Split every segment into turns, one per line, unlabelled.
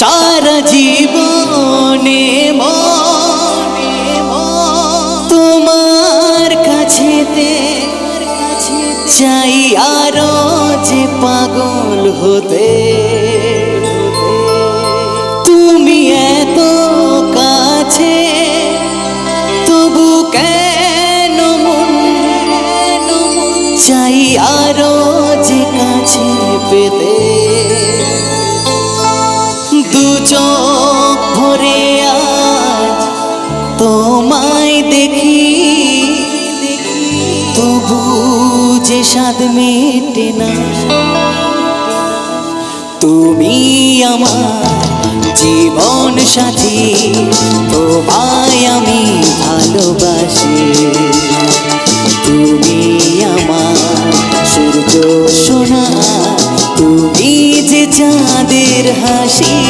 সারা জীবনে তোমার কাছেতে চাই আরও যে পাগল হতে। তুমি এত কাছে, তবু কেন চাই আরও যে কাছে পেতে। চোখ ভরে আজ তোমায় দেখি, তবু যে স্বাদ মেটে না। তুমি আমার জীবন সাথী, তোমায় আমি ভালোবাসি। তুমি আমার সূর্য সোনা, তুমি যে চাঁদের হাসি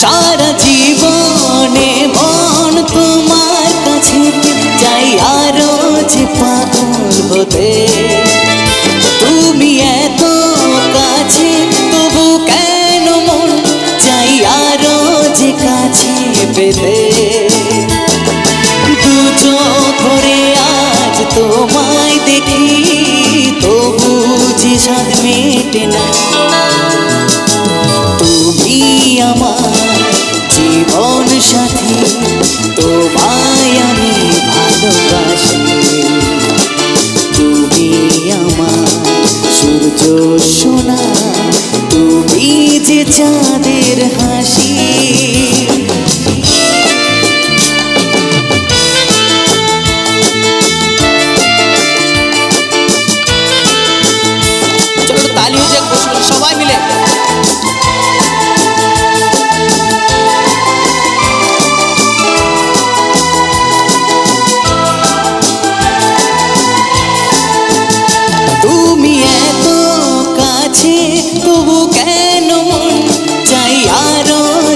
সারা জীবনে মন তোমার কাছে চাই আরও যে পাগল হতে। তুমি এত কাছে, তবু কেন মন চাই আরও যে কাছে পেতে? দু চোখ আজ তোমায় দেখি, তবু যে স্বাদ মেটে না।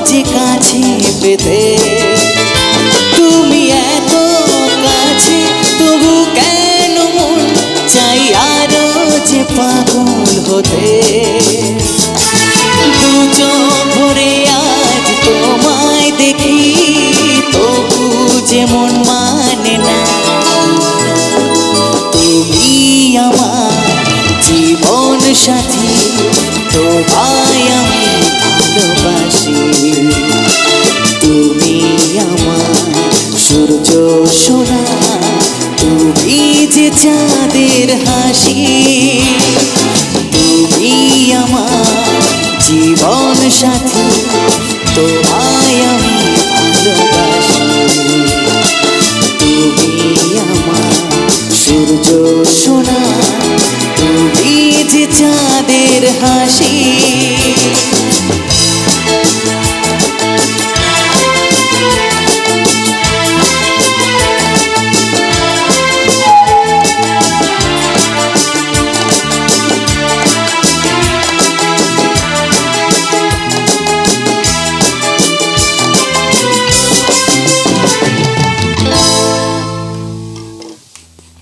যে কাছে পেতে। তুমি এত কাছে, তবু কেন মন চাই আরও যে পাগল হতে? দু ভরে আজ তোমায় দেখি, তবু যে মন না। তুমি আমার জীবন সাথী, তোমায় সোনা তুমি যে চাঁদের হাসি তুমি আমার জীবন সাথী।